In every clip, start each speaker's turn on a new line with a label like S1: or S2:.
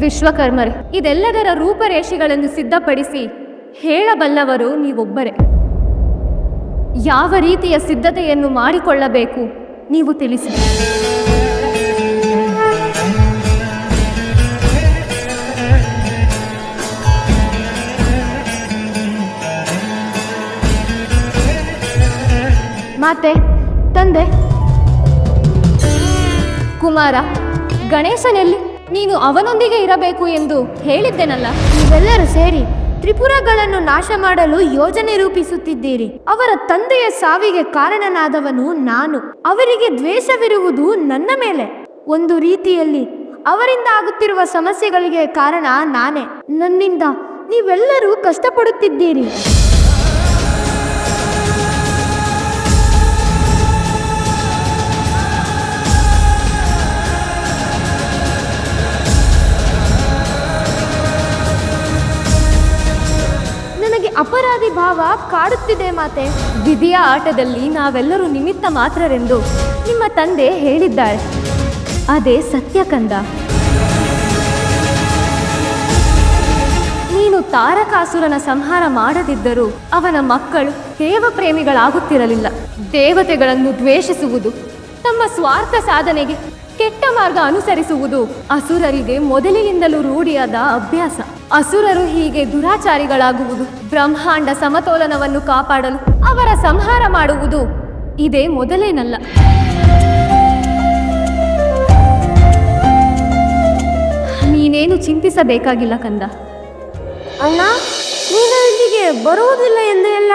S1: ವಿಶ್ವಕರ್ಮರೇ, ಇದೆಲ್ಲದರ ರೂಪರೇಷೆಗಳನ್ನು ಸಿದ್ಧಪಡಿಸಿ ಹೇಳಬಲ್ಲವರು ನೀವೊಬ್ಬರೇ. ಯಾವ ರೀತಿಯ ಸಿದ್ಧತೆಯನ್ನು ಮಾಡಿಕೊಳ್ಳಬೇಕು ನೀವು ತಿಳಿಸಿ. ಮಾತೆ, ತಂದೆ. ಕುಮಾರ, ಗಣೇಶನಲ್ಲಿ? ನೀನು ಅವನೊಂದಿಗೆ ಇರಬೇಕು ಎಂದು ಹೇಳಿದ್ದೇನಲ್ಲ?
S2: ನೀವೆಲ್ಲರೂ ಸೇರಿ ತ್ರಿಪುರಗಳನ್ನು ನಾಶ ಮಾಡಲು ಯೋಜನೆ ರೂಪಿಸುತ್ತಿದ್ದೀರಿ. ಅವರ ತಂದೆಯ ಸಾವಿಗೆ ಕಾರಣನಾದವನು ನಾನು. ಅವರಿಗೆ ದ್ವೇಷವಿರುವುದು ನನ್ನ ಮೇಲೆ. ಒಂದು ರೀತಿಯಲ್ಲಿ ಅವರಿಂದ ಆಗುತ್ತಿರುವ ಸಮಸ್ಯೆಗಳಿಗೆ ಕಾರಣ ನಾನೇ. ನನ್ನಿಂದ ನೀವೆಲ್ಲರೂ ಕಷ್ಟಪಡುತ್ತಿದ್ದೀರಿ. ಅಪರಾಧಿ ಭಾವ ಕಾಡುತ್ತಿದೆ ಮಾತೆ.
S1: ವಿಧಿಯ ಆಟದಲ್ಲಿ ನಾವೆಲ್ಲರೂ ನಿಮಿತ್ತ ಮಾತ್ರರೆಂದು ನಿಮ್ಮ ತಂದೆ ಹೇಳಿದ್ದಾರೆ. ಅದೇ ಸತ್ಯ ಕಂದ. ನೀನು ತಾರಕಾಸುರನ ಸಂಹಾರ ಮಾಡದಿದ್ದರೂ ಅವನ ಮಕ್ಕಳು ದೇವ ಪ್ರೇಮಿಗಳಾಗುತ್ತಿರಲಿಲ್ಲ ದೇವತೆಗಳನ್ನು ದ್ವೇಷಿಸುವುದು, ತಮ್ಮ ಸ್ವಾರ್ಥ ಸಾಧನೆಗೆ ಕೆಟ್ಟ ಮಾರ್ಗ ಅನುಸರಿಸುವುದು ಅಸುರರಿಗೆ ಮೊದಲಿನಿಂದಲೂ ರೂಢಿಯಾದ ಅಭ್ಯಾಸ. ಅಸುರರು ಹೀಗೆ ದುರಾಚಾರಿಗಳಾಗುವುದು ಬ್ರಹ್ಮಾಂಡ ಸಮತೋಲನವನ್ನು ಕಾಪಾಡಲು ಅವರ ಸಂಹಾರ ಮಾಡುವುದು ಇದೇ ಮೊದಲೇನಲ್ಲ. ನೀನೇನು ಚಿಂತಿಸಬೇಕಾಗಿಲ್ಲ ಕಂದ.
S2: ಅಣ್ಣ ನೀನು ಇಲ್ಲಿಗೆ ಬರುವುದಿಲ್ಲ ಎಂದು ಎಲ್ಲ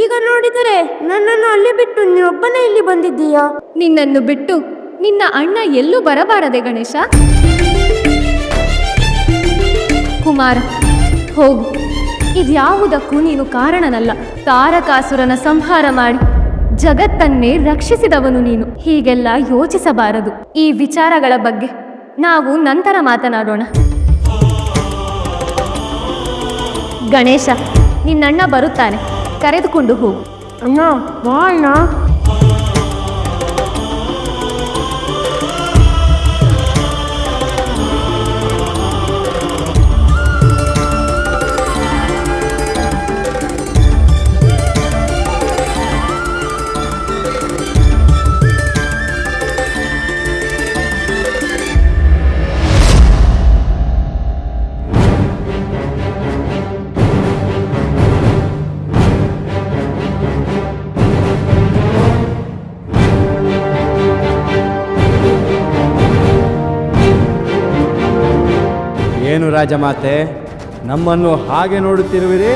S2: ಈಗ ನೋಡಿದರೆ ನನ್ನನ್ನು ಅಲ್ಲಿ ಬಿಟ್ಟು ನೀನೊಬ್ಬನೇ ಇಲ್ಲಿ ಬಂದಿದ್ದೀಯಾ?
S1: ನಿನ್ನನ್ನು ಬಿಟ್ಟು ನಿನ್ನ ಅಣ್ಣ ಎಲ್ಲೂ ಬರಬಾರದೆ ಗಣೇಶ. ಕುಮಾರ. ಹೋಗು. ಇದ್ಯಾವುದಕ್ಕೂ ನೀನು ಕಾರಣನಲ್ಲ. ತಾರಕಾಸುರನ ಸಂಹಾರ ಮಾಡಿ. ಜಗತ್ತನ್ನೇ ರಕ್ಷಿಸಿದವನು ನೀನು. ಹೀಗೆಲ್ಲ ಯೋಚಿಸಬಾರದು. ಈ ವಿಚಾರಗಳ ಬಗ್ಗೆ ನಾವು ನಂತರ ಮಾತನಾಡೋಣ. ಗಣೇಶ, ನಿನ್ನಣ್ಣ ಬರುತ್ತಾನೆ. ಕರೆದುಕೊಂಡು ಹೋಗು.
S2: ಅಣ್ಣ, ಬಾ ಅಣ್ಣ.
S3: ಏನು ರಾಜಮಾತೆ? ನಮ್ಮನ್ನು ಹಾಗೆ ನೋಡುತ್ತಿರುವಿರಿ.